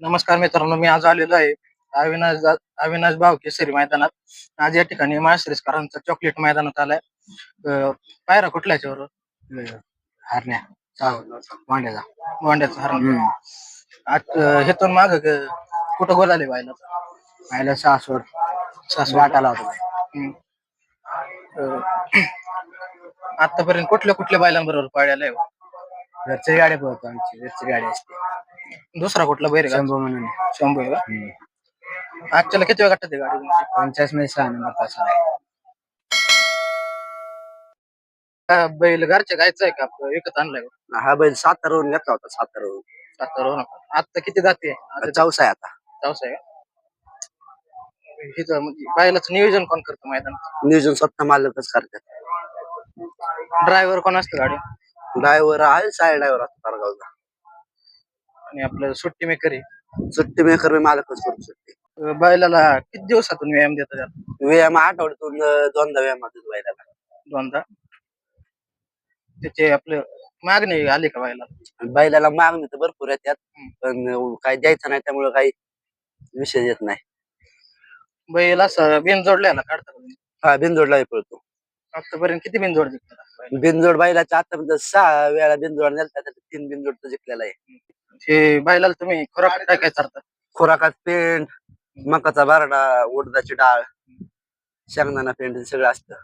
नमस्कार मित्रांनो मी आज आलेलो आहे अविनाश अविनाश भाव केसरी मैदानात. आज या ठिकाणी माळशिरसकरांचा चॉकलेट मैदानात आलाय. पायरा कुठल्या याच्यावर? हरण्या. वांड्याचा. वांड्याचा हरण आज हेतून माग कुठं गोल आले बायला? पाहिलं सासवड. सासवड. वाटाला होता. आतापर्यंत कुठल्या कुठल्या बैलांबरोबर पाळलेला आहे घरची गाडी पळतो आमची. घरची गाडी असते. दुसरा कुठला बैर का? शंभू म्हणून. शंभू आहे का? आजच्याला किती वेळ गटात आहे गाडी? पंचाळीसमध्ये सहा नंबर तास आहे. का बैल घरच्या गायचं आहे का? आपलं विकत आणलाय का? हा बैल सातारावरून घेतला होता सातारावरून. सातारा आता किती जाते आता चौसा आहे आता. चौसा आहे का? म्हणजे बैलाचं नियोजन कोण करतं मैदानात? नियोजन स्वतः मालकच करतात. ड्रायव्हर कोण असतं गाडी? ड्रायव्हर आहे साईड ड्रायव्हर असतो तारगावचा. आणि आपलं सुट्टी मेकर आहे. सुट्टी मेकर मी मालकच करू सुट्टी. अं, बैलाला किती दिवसातून व्यायाम देतात त्याला व्यायाम आठवड्यातून अं, दोनदा व्यायाम होतो बैलाला. दोनदा? त्याचे आपलं मागणी आली का आणि बैलाला मागणी तर भरपूर आहे त्यात पण अं, काही द्यायचं नाही त्यामुळे काही विषय येत नाही. बैल असं बिन जोडल्याला काढता का तुम्ही? हा बिनजोडला पळतो. आतापर्यंत किती बिन जोड जिंकतात बिनजोड बैलाच्या आतापर्यंत सहा वेळा बिनजोड नेलता त्यात तीन बिनजोड तर जिंकलेला आहे. हे बैलाला तुम्ही खुराक काय काय चालतात खुराकात पेंट मकाचा बारडा उडदाची डाळ शेंगदाणा पेंट सगळं असतं.